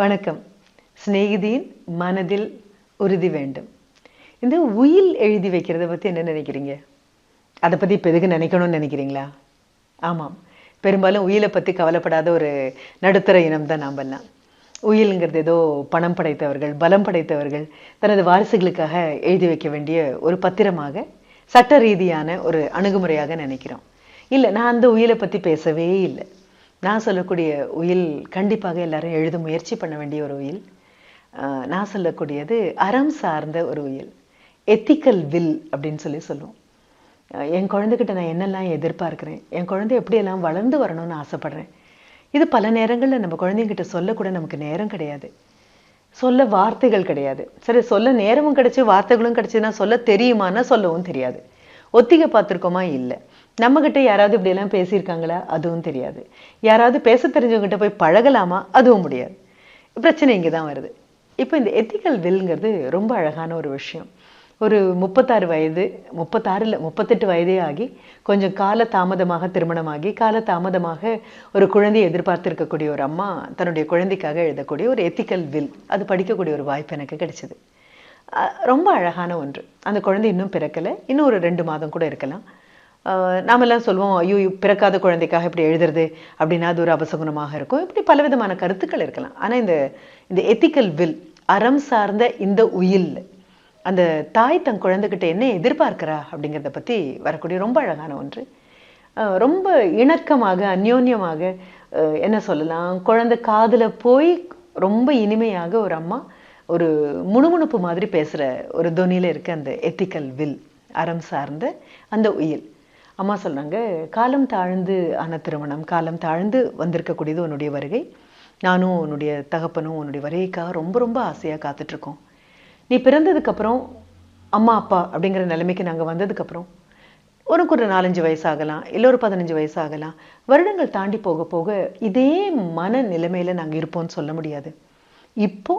வணக்கம். சிநேகிதியின் மனதில் உறுதி வேண்டும். இந்த உயில் எழுதி வைக்கிறத பற்றி என்ன நினைக்கிறீங்க? அதை பற்றி இப்போ எதுக்கு நினைக்கணும்னு நினைக்கிறீங்களா? ஆமாம். பெரும்பாலும் உயிலை பற்றி கவலைப்படாத ஒரு நடுத்தர இனம் தான் நாமெல்லாம் உயிலுங்கிறது ஏதோ பணம் படைத்தவர்கள் பலம் படைத்தவர்கள் தனது வாரிசுகளுக்காக எழுதி வைக்க வேண்டிய ஒரு பத்திரமாக சட்ட ரீதியான ஒரு அணுகுமுறையாக நினைக்கிறோம். இல்லை நான் அந்த உயிலை பற்றி பேசவே இல்லை. நான் சொல்லக்கூடிய உயில் கண்டிப்பாக எல்லாரும் எழுத முயற்சி பண்ண வேண்டிய ஒரு உயில். ஆஹ் நான் சொல்லக்கூடியது அறம் சார்ந்த ஒரு உயில். எத்திக்கல் வில் அப்படின்னு சொல்லி சொல்லுவோம். என் குழந்தைகிட்ட நான் என்னெல்லாம் எதிர்பார்க்கிறேன் என் குழந்தை எப்படியெல்லாம் வளர்ந்து வரணும்னு ஆசைப்படுறேன் இது பல நேரங்களில் நம்ம குழந்தைங்கிட்ட சொல்லக்கூட நமக்கு நேரம் கிடையாது. சொல்ல வார்த்தைகள் கிடையாது. சரி சொல்ல நேரமும் கிடைச்சு வார்த்தைகளும் கிடைச்சுன்னா சொல்ல தெரியுமான்னா சொல்லவும் தெரியாது. ஒத்திகை பார்த்துருக்கோமா? இல்லை. நம்மகிட்ட யாராவது இப்படியெல்லாம் பேசியிருக்காங்களா? அதுவும் தெரியாது. யாராவது பேச தெரிஞ்சவங்ககிட்ட போய் பழகலாமா? அதுவும் முடியாது. பிரச்சனை இங்கே தான் வருது. இப்போ இந்த எத்திக்கல் வில்ங்கிறது ரொம்ப அழகான ஒரு விஷயம். ஒரு முப்பத்தாறு வயது முப்பத்தாறில் முப்பத்தெட்டு வயதே ஆகி கொஞ்சம் கால தாமதமாக திருமணமாகி கால தாமதமாக ஒரு குழந்தையை எதிர்பார்த்திருக்கக்கூடிய ஒரு அம்மா தன்னுடைய குழந்தைக்காக எழுதக்கூடிய ஒரு எத்திக்கல் வில் அது படிக்கக்கூடிய ஒரு வாய்ப்பு எனக்கு கிடைச்சது. ரொம்ப அழகான ஒன்று. அந்த குழந்தை இன்னும் பிறக்கலை. இன்னும் ஒரு ரெண்டு மாதம் கூட இருக்கலாம். நாமெல்லாம் சொல்லுவோம் ஐயோ பிறக்காத குழந்தைக்காக இப்படி எழுதுறது அப்படின்னா அது ஒரு அபசகுணமாக இருக்கும். இப்படி பலவிதமான கருத்துக்கள் இருக்கலாம். ஆனால் இந்த இந்த எத்திக்கல் வில் அறம் சார்ந்த இந்த உயில் அந்த தாய் தன் குழந்தைகிட்ட என்ன எதிர்பார்க்கிறா அப்படிங்கிறத பற்றி வரக்கூடிய ரொம்ப அழகான ஒன்று. ஆஹ் ரொம்ப இணக்கமாக அந்யோன்யமாக என்ன சொல்லலாம் குழந்தை காதில் போய் ரொம்ப இனிமையாக ஒரு அம்மா ஒரு முணுமுணுப்பு மாதிரி பேசுகிற ஒரு துணியில் இருக்க அந்த எத்திக்கல் வில் அறம் சார்ந்த அந்த உயில். அம்மா சொல்றாங்க காலம் தாழ்ந்து ஆன திருமணம் காலம் தாழ்ந்து வந்திருக்கக்கூடியது உன்னுடைய வருகை. நானும் உன்னுடைய தகப்பனும் உன்னுடைய வருகைக்காக ரொம்ப ரொம்ப ஆசையாக காத்துட்ருக்கோம். நீ பிறந்ததுக்கப்புறம் அம்மா அப்பா அப்படிங்கிற நிலைமைக்கு நாங்கள் வந்ததுக்கப்புறம் உனக்கு ஒரு நாலஞ்சு வயசாகலாம் இல்லை ஒரு பதினஞ்சு வயசு ஆகலாம் வருடங்கள் தாண்டி போக போக இதே மன நிலைமையில நாங்கள் இருப்போம்னு சொல்ல முடியாது. இப்போ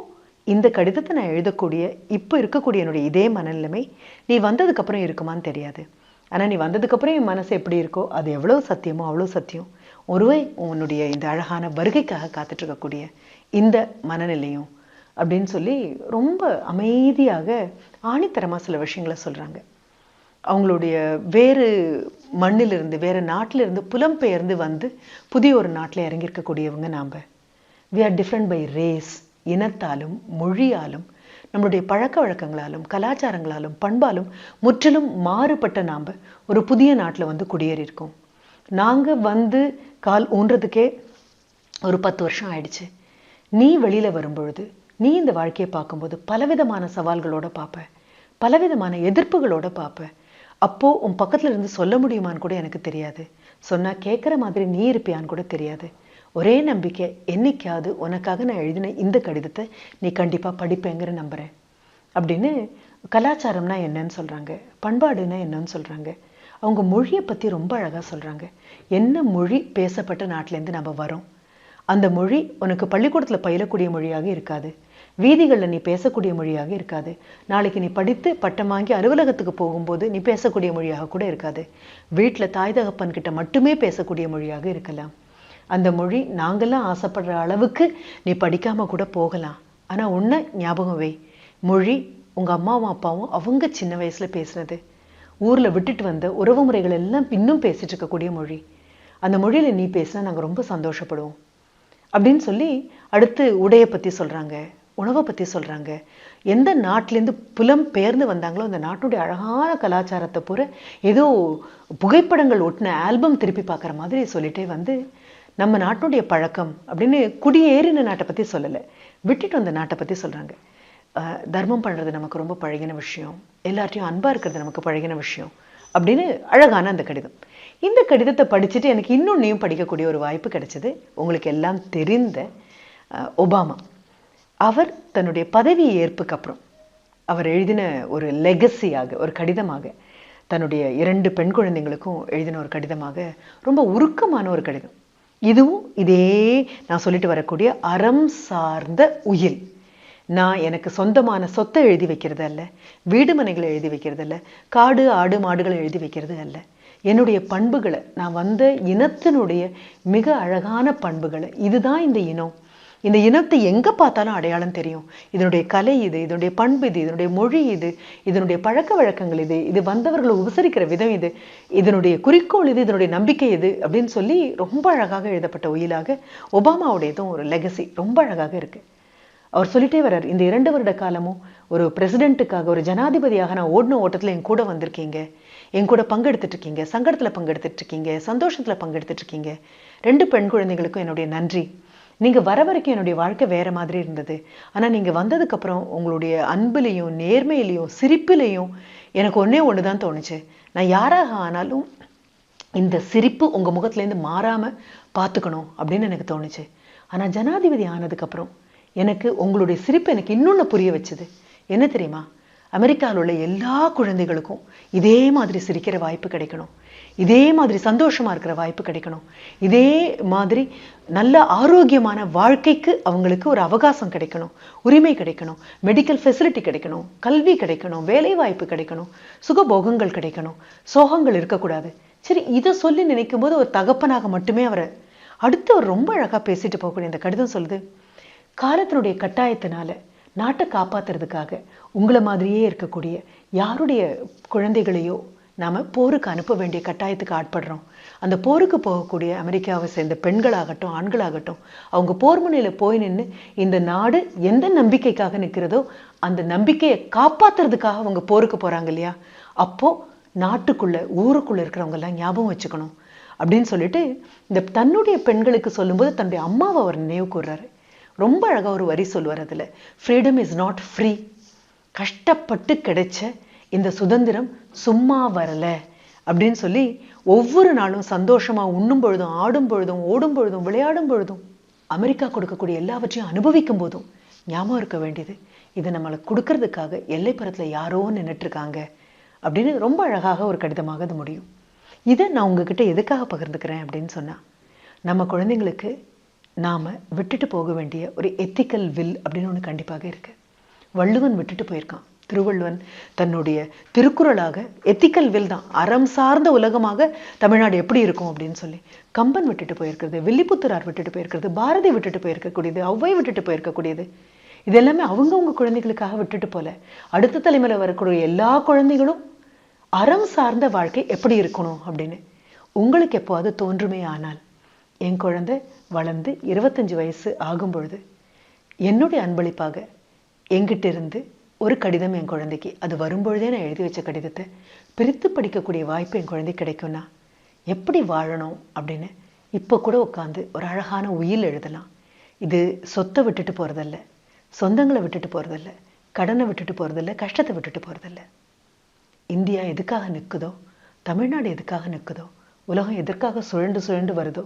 இந்த கடிதத்தை நான் எழுதக்கூடிய இப்போ இருக்கக்கூடிய என்னுடைய இதே மனநிலைமை நீ வந்ததுக்கப்புறம் இருக்குமான்னு தெரியாது. ஆனால் நீ வந்ததுக்கப்புறம் என் மனசு எப்படி இருக்கோ அது எவ்வளோ சத்தியமோ அவ்வளோ சத்தியம். ஒருவே உன்னுடைய இந்த அழகான வருகைக்காக காத்துட்டு இருக்கக்கூடிய இந்த மனநிலையும் அப்படின்னு சொல்லி ரொம்ப அமைதியாக ஆணித்தரமாக சில விஷயங்களை சொல்கிறாங்க அவங்களுடைய வேறு மண்ணிலிருந்து வேறு நாட்டிலிருந்து புலம்பெயர்ந்து வந்து புதிய ஒரு நாட்டில் இறங்கியிருக்கக்கூடியவங்க நாம். We are different by race இனத்தாலும் மொழியாலும் நம்மளுடைய பழக்க வழக்கங்களாலும் கலாச்சாரங்களாலும் பண்பாலும் முற்றிலும் மாறுபட்ட நாம் ஒரு புதிய நாட்டில் வந்து குடியேறியிருக்கோம். நாங்கள் வந்து கால் ஊன்றதுக்கே ஒரு பத்து வருஷம் ஆயிடுச்சு. நீ வெளியில் வரும்பொழுது நீ இந்த வாழ்க்கையை பார்க்கும்போது பலவிதமான சவால்களோட பார்ப்ப. பலவிதமான எதிர்ப்புகளோட பார்ப்ப. அப்போ உன் பக்கத்துல இருந்து சொல்ல முடியுமான்னு கூட எனக்கு தெரியாது. சொன்னா கேட்குற மாதிரி நீ இருப்பியான்னு கூட தெரியாது. ஒரே நம்பிக்கை என்னைக்காவது உனக்காக நான் எழுதின இந்த கடிதத்தை நீ கண்டிப்பா படிப்பேங்கிற நம்புறேன். அப்படின்னு கலாச்சாரம்னா என்னன்னு சொல்றாங்க பண்பாடுன்னா என்னன்னு சொல்றாங்க. அவங்க மொழியை பத்தி ரொம்ப அழகா சொல்றாங்க. என்ன மொழி பேசப்பட்ட நாட்டிலேருந்து நம்ம வரோம்? அந்த மொழி உனக்கு பள்ளிக்கூடத்துல பயிலக்கூடிய மொழியாக இருக்காது. வீதிகளில் நீ பேசக்கூடிய மொழியாக இருக்காது. நாளைக்கு நீ படித்து பட்டம் வாங்கி அலுவலகத்துக்கு போகும்போது நீ பேசக்கூடிய மொழியாக கூட இருக்காது. வீட்டில் தாய் தகப்பன் கிட்ட மட்டுமே பேசக்கூடிய மொழியாக இருக்கலாம். அந்த மொழி நாங்கள்லாம் ஆசைப்படுற அளவுக்கு நீ படிக்காம கூட போகலாம். ஆனா உன்னை ஞாபகம் வை. மொழி உங்க அம்மாவும் அப்பாவும் அவங்க சின்ன வயசுல பேசுனது ஊர்ல விட்டுட்டு வந்த உறவு முறைகள் எல்லாம் இன்னும் பேசிட்டு இருக்கக்கூடிய மொழி. அந்த மொழியில நீ பேசினா நாங்க ரொம்ப சந்தோஷப்படுவோம். அப்படின்னு சொல்லி அடுத்து உடையை பத்தி சொல்றாங்க உணவை பத்தி சொல்றாங்க. எந்த நாட்டிலேருந்து புலம் பெயர்ந்து வந்தாங்களோ அந்த நாட்டுடைய அழகான கலாச்சாரத்தை பூரா ஏதோ புகைப்படங்கள் ஒட்டின ஆல்பம் திருப்பி பார்க்குற மாதிரி சொல்லிட்டே வந்து நம்ம நாட்டுடைய பழக்கம் அப்படின்னு குடியேறின நாட்டை பத்தி சொல்லலை. விட்டுட்டு வந்த நாட்டை பத்தி சொல்றாங்க. அஹ் தர்மம் பண்றது நமக்கு ரொம்ப பழகின விஷயம். எல்லார்ட்டையும் அன்பா இருக்கிறது நமக்கு பழகின விஷயம் அப்படின்னு அழகான அந்த கடிதம். இந்த கடிதத்தை படிச்சுட்டு எனக்கு இன்னொன்னையும் படிக்கக்கூடிய ஒரு வாய்ப்பு கிடைச்சது. உங்களுக்கு எல்லாம் தெரிந்த அஹ், ஒபாமா. அவர் தன்னுடைய பதவி ஏற்புக்கு அப்புறம் அவர் எழுதின ஒரு லெகசியாக ஒரு கடிதமாக தன்னுடைய இரண்டு பெண் குழந்தைங்களுக்கும் எழுதின ஒரு கடிதமாக ரொம்ப உருக்கமான ஒரு கடிதம். இதுவும் இதே நான் சொல்லிட்டு வரக்கூடிய அறம் சார்ந்த உயில். நான் எனக்கு சொந்தமான சொத்தை எழுதி வைக்கிறது அல்ல வீடு மனைகளை எழுதி வைக்கிறது அல்ல காடு ஆடு மாடுகளை எழுதி வைக்கிறது அல்ல. என்னுடைய பண்புகளை நான் வந்த இனத்தினுடைய மிக அழகான பண்புகளை இதுதான் இந்த இனம். இந்த இனத்தை எங்கே பார்த்தாலும் அடையாளம் தெரியும். இதனுடைய கலை இது இதனுடைய பண்பு இது இதனுடைய மொழி இது இதனுடைய பழக்க வழக்கங்கள் இது இது வந்தவர்களை உபசரிக்கிற விதம் இது இதனுடைய குறிக்கோள் இது இதனுடைய நம்பிக்கை இது அப்படின்னு சொல்லி ரொம்ப அழகாக எழுதப்பட்ட உயிலாக ஒபாமாவுடையதும் ஒரு லெகசி ரொம்ப அழகாக இருக்குது அவர் சொல்லிட்டே வர்றார் இந்த இரண்டு வருட காலமும் ஒரு பிரசிடென்ட்டுக்காக ஒரு ஜனாதிபதியாக நான் ஓடின ஓட்டத்தில் என் கூட வந்திருக்கீங்க. என் கூட பங்கெடுத்துட்டு இருக்கீங்க சங்கடத்தில் பங்கெடுத்துட்டு இருக்கீங்க சந்தோஷத்தில் பங்கெடுத்துட்டு இருக்கீங்க ரெண்டு பெண் குழந்தைகளுக்கும் என்னுடைய நன்றி. நீங்க வர வரைக்கும் என்னுடைய வாழ்க்கை வேற மாதிரி இருந்தது. ஆனா நீங்க வந்ததுக்கு அப்புறம் உங்களுடைய அன்புலேயும் நேர்மையிலையும் சிரிப்பிலையும் எனக்கு ஒண்ணே ஒன்று தான் தோணுச்சு. நான் யாராக ஆனாலும் இந்த சிரிப்பு உங்க முகத்துலேருந்து மாறாம பார்த்துக்கணும் அப்படின்னு எனக்கு தோணுச்சு. ஆனா ஜனாதிபதி ஆனதுக்கு அப்புறம் எனக்கு உங்களுடைய சிரிப்பு எனக்கு இன்னொன்னு புரிய வச்சது. என்ன தெரியுமா? அமெரிக்காவில் உள்ள எல்லா குழந்தைகளுக்கும் இதே மாதிரி சிரிக்கிற வாய்ப்பு கிடைக்கணும். இதே மாதிரி சந்தோஷமாக இருக்கிற வாய்ப்பு கிடைக்கணும். இதே மாதிரி நல்ல ஆரோக்கியமான வாழ்க்கைக்கு அவங்களுக்கு ஒரு அவகாசம் கிடைக்கணும். உரிமை கிடைக்கணும். மெடிக்கல் ஃபெசிலிட்டி கிடைக்கணும். கல்வி கிடைக்கணும். வேலை வாய்ப்பு கிடைக்கணும். சுகபோகங்கள் கிடைக்கணும். சோகங்கள் இருக்கக்கூடாது. சரி இதை சொல்லி நினைக்கும் போது ஒரு தகப்பனாக மட்டுமே அவரை அடுத்து அவர் ரொம்ப அழகாக பேசிட்டு போகக்கூடிய இந்த கடிதம் சொல்லுது. காலத்தினுடைய கட்டாயத்தினால நாட்டை காப்பாத்துறதுக்காக உங்களை மாதிரியே இருக்கக்கூடிய யாருடைய குழந்தைகளையோ நாம் போருக்கு அனுப்ப வேண்டிய கட்டாயத்துக்கு ஆட்படுறோம். அந்த போருக்கு போகக்கூடிய அமெரிக்காவை சேர்ந்த பெண்களாகட்டும் ஆண்களாகட்டும் அவங்க போர் முனையில் போய் நின்று இந்த நாடு எந்த நம்பிக்கைக்காக நிற்கிறதோ அந்த நம்பிக்கையை காப்பாத்துறதுக்காக அவங்க போருக்கு போகிறாங்க இல்லையா? அப்போ நாட்டுக்குள்ளே ஊருக்குள்ளே இருக்கிறவங்க எல்லாம் ஞாபகம் வச்சுக்கணும். அப்படின்னு சொல்லிட்டு இந்த தன்னுடைய பெண்களுக்கு சொல்லும்போது தன்னுடைய அம்மாவை அவர் நினைவு கூர்றாரு. ரொம்ப அழகாக ஒரு வரி சொல்லுவார் அதில். ஃப்ரீடம் இஸ் நாட் ஃப்ரீ கஷ்டப்பட்டு கிடைச்ச இந்த சுதந்திரம் சும்மா வரல அப்படின்னு சொல்லி ஒவ்வொரு நாளும் சந்தோஷமா உண்ணும் பொழுதும் ஆடும் பொழுதும் ஓடும் பொழுதும் விளையாடும் பொழுதும் அமெரிக்கா கொடுக்கக்கூடிய எல்லாவற்றையும் அனுபவிக்கும் போதும் ஞாபகம் இருக்க வேண்டியது. இதை நம்மளை கொடுக்கறதுக்காக எல்லைப்புறத்துல யாரோ நின்னுட்டு இருக்காங்க அப்படின்னு ரொம்ப அழகாக ஒரு கடிதமாக அது முடியும். இதை நான் உங்ககிட்ட எதுக்காக பகிர்ந்துக்கிறேன் அப்படின்னு சொன்னா நம்ம குழந்தைங்களுக்கு நாம விட்டுட்டு போக வேண்டிய ஒரு எத்திக்கல் வில் அப்படின்னு ஒன்று கண்டிப்பாக இருக்கு. வள்ளுவன் விட்டுட்டு போயிருக்கான். திருவள்ளுவன் தன்னுடைய திருக்குறளாக எத்திக்கல் வில் தான் அறம் சார்ந்த உலகமாக தமிழ்நாடு எப்படி இருக்கும் அப்படின்னு சொல்லி கம்பன் விட்டுட்டு போயிருக்கிறது வில்லிபுத்தரார் விட்டுட்டு போயிருக்கிறது பாரதி விட்டுட்டு போயிருக்கக்கூடியது ஒளவை விட்டுட்டு போயிருக்கக்கூடியது. இது எல்லாமே அவங்கவங்க குழந்தைகளுக்காக விட்டுட்டு போல. அடுத்த தலைமுறை வரக்கூடிய எல்லா குழந்தைகளும் அறம் சார்ந்த வாழ்க்கை எப்படி இருக்கணும் அப்படின்னு உங்களுக்கு எப்போது தோன்றுமே ஆனால் என் குழந்தை வளர்ந்து இருபத்தஞ்சு வயசு ஆகும் பொழுது என்னுடைய அன்பளிப்பாக எங்கிட்ட இருந்து ஒரு கடிதம் என் குழந்தைக்கு. அது வரும்பொழுதே நான் எழுதி வச்ச கடிதத்தை பிரித்து படிக்கக்கூடிய வாய்ப்பு என் குழந்தைக்கு கிடைக்கும்னா எப்படி வாழணும் அப்படின்னு இப்போ கூட உட்காந்து ஒரு அழகான உயில் எழுதலாம். இது சொத்தை விட்டுட்டு போகிறதில்ல சொந்தங்களை விட்டுட்டு போகிறதில்ல கடனை விட்டுட்டு போறதில்ல கஷ்டத்தை விட்டுட்டு போறதில்ல. இந்தியா எதுக்காக நிற்குதோ தமிழ்நாடு எதுக்காக நிற்குதோ உலகம் எதற்காக சுழண்டு சுழண்டு வருதோ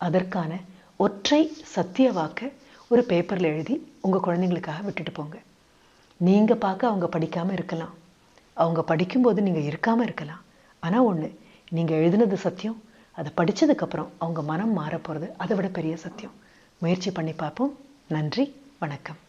அதற்கான ஒற்றை சத்திய வாக்க ஒரு பேப்பர்ல எழுதி உங்க குழந்தைங்களுக்காக விட்டுட்டு போங்க. நீங்க பார்க்க அவங்க படிக்காம இருக்கலாம். அவங்க படிக்கும்போது நீங்க இருக்காம இருக்கலாம். ஆனா ஒண்ணு நீங்க எழுதினது சத்தியம் அதை படிச்சதுக்கு அப்புறம் அவங்க மனம் மாற போறது அதை விட பெரிய சத்தியம். முயற்சி பண்ணி பார்ப்போம். நன்றி வணக்கம்.